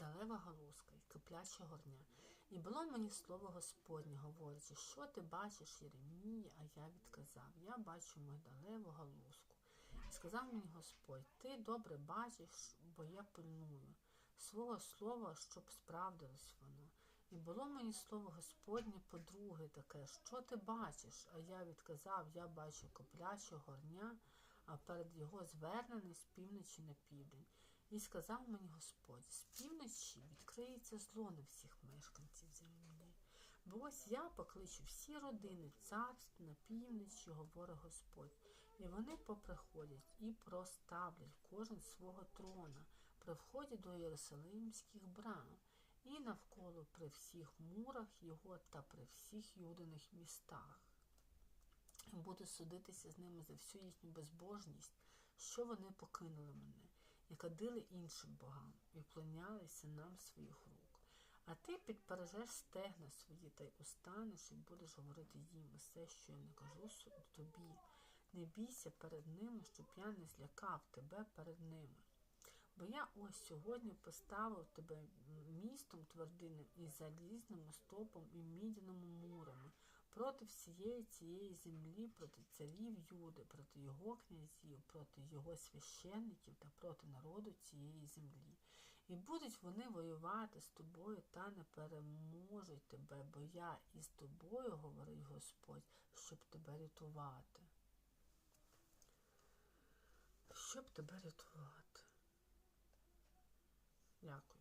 мигдалева галузка і кипляче горня. І було мені слово Господнє, говорячи, що ти бачиш, Єремія, а я відказав, я бачу мигдалеву галузку. І сказав мені Господь, ти добре бачиш, бо я пильную свого слова, щоб справдилось воно. І було мені слово Господнє по-друге таке, що ти бачиш? А я відказав, я бачу копляче горня, а перед його звернений з півночі на південь. І сказав мені Господь, з півночі відкриється зло на всіх мешканців землі. Бо ось я покличу всі родини царств на півночі, говорить Господь, і вони поприходять і проставлять кожен свого трона при вході до Єрусалимських брам, і навколо при всіх мурах його та при всіх юдиних містах. І буду судитися з ними за всю їхню безбожність, що вони покинули мене, і кадили іншим богам, і вклонялися нам своїх рук. А ти підпережеш стегна свої та й устанеш, і будеш говорити їм усе, що я не кажу тобі. Не бійся перед ними, щоб я не злякав тебе перед ними. Бо я ось сьогодні поставив тебе містом твердинним і залізним стопом і мідяними мурами проти всієї цієї землі, проти царів Юди, проти його князів, проти його священників та проти народу цієї землі. І будуть вони воювати з тобою та не переможуть тебе, бо я із тобою, говорить Господь, щоб тебе рятувати. Щоб тебе рятувати. Дякую.